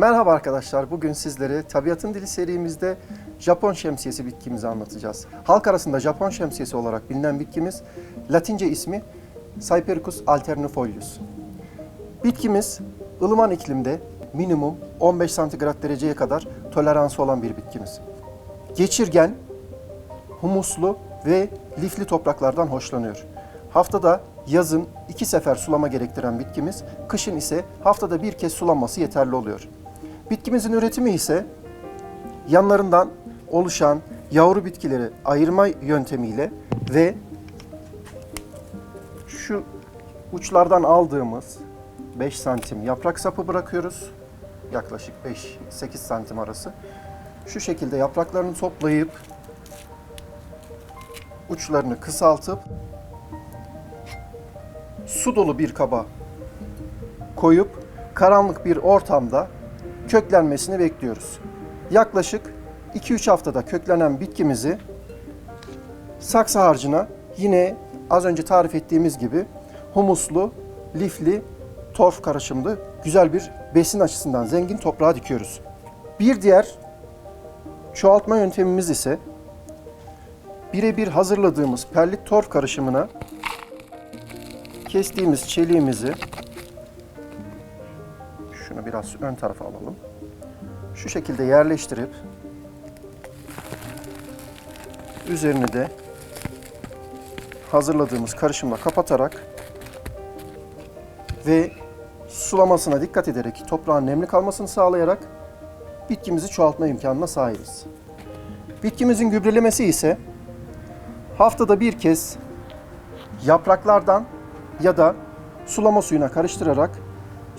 Merhaba arkadaşlar. Bugün sizlere Tabiatın Dili serimizde Japon şemsiyesi bitkimizi anlatacağız. Halk arasında Japon şemsiyesi olarak bilinen bitkimiz Latince ismi Cypericus alternifolius. Bitkimiz ılıman iklimde minimum 15 santigrat dereceye kadar toleransı olan bir bitkimiz. Geçirgen, humuslu ve lifli topraklardan hoşlanıyor. Haftada yazın iki sefer sulama gerektiren bitkimiz, kışın ise haftada bir kez sulanması yeterli oluyor. Bitkimizin üretimi ise yanlarından oluşan yavru bitkileri ayırma yöntemiyle ve şu uçlardan aldığımız 5 santim yaprak sapı bırakıyoruz. Yaklaşık 5-8 santim arası. Şu şekilde yapraklarını toplayıp uçlarını kısaltıp su dolu bir kaba koyup karanlık bir ortamda köklenmesini bekliyoruz. Yaklaşık 2-3 haftada köklenen bitkimizi saksı harcına yine az önce tarif ettiğimiz gibi humuslu, lifli, torf karışımlı güzel bir besin açısından zengin toprağa dikiyoruz. Bir diğer çoğaltma yöntemimiz ise birebir hazırladığımız perlit torf karışımına kestiğimiz çeliğimizi şunu biraz ön tarafa alalım. Şu şekilde yerleştirip üzerini de hazırladığımız karışımla kapatarak ve sulamasına dikkat ederek toprağın nemli kalmasını sağlayarak bitkimizi çoğaltma imkanına sahibiz. Bitkimizin gübrelemesi ise haftada bir kez yapraklardan ya da sulama suyuna karıştırarak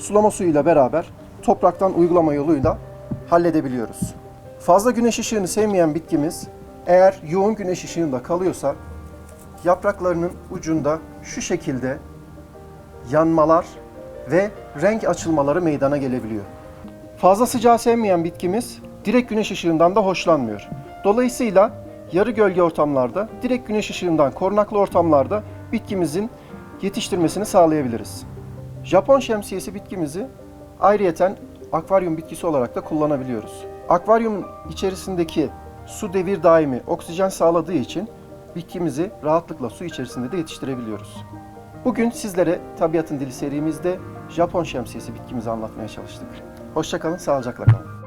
sulama suyuyla beraber topraktan uygulama yoluyla halledebiliyoruz. Fazla güneş ışığını sevmeyen bitkimiz eğer yoğun güneş ışığında kalıyorsa yapraklarının ucunda şu şekilde yanmalar ve renk açılmaları meydana gelebiliyor. Fazla sıcağı sevmeyen bitkimiz direkt güneş ışığından da hoşlanmıyor. Dolayısıyla yarı gölge ortamlarda, direkt güneş ışığından korunaklı ortamlarda bitkimizin yetiştirmesini sağlayabiliriz. Japon şemsiyesi bitkimizi ayrıyeten akvaryum bitkisi olarak da kullanabiliyoruz. Akvaryumun içerisindeki su devir daimi oksijen sağladığı için bitkimizi rahatlıkla su içerisinde de yetiştirebiliyoruz. Bugün sizlere Tabiatın Dili serimizde Japon şemsiyesi bitkimizi anlatmaya çalıştık. Hoşçakalın, sağlıcakla kalın.